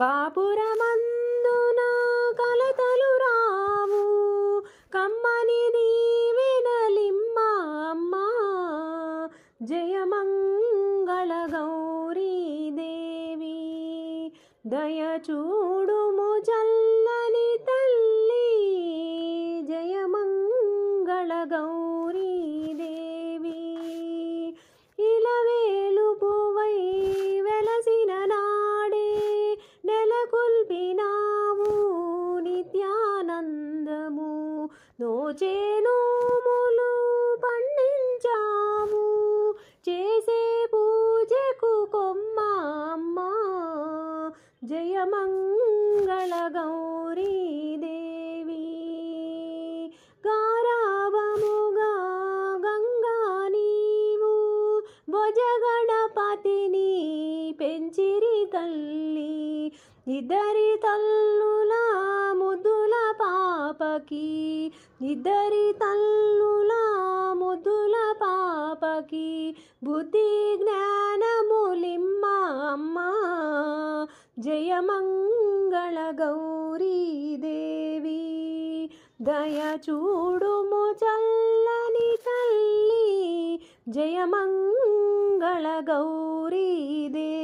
కాపురమందున కలతలు రావు. కమ్మని దీవెనలిమ్మ అమ్మా. జయమంగళ గౌరీ దేవి. దయ చూడుము తల్లి. జయమంగళ గౌరీ దేవి. చేనుములు పండించావు చేసే పూజకు కొమ్మ అమ్మ. జయమంగళ గౌరీ దేవి గారావముగా గంగా నీవు. భుజగణపతిని పెంచిరి తల్లి. ఇద్దరి తల్లులా పాపకి ఇద్దరి తల్లుల ముద్దుల పాపకి బుద్ధి జ్ఞానములిమ్మ అమ్మ. జయమంగళ గౌరీ దేవి దయ చల్లని తల్లి. జయమంగళ గౌరీ దేవి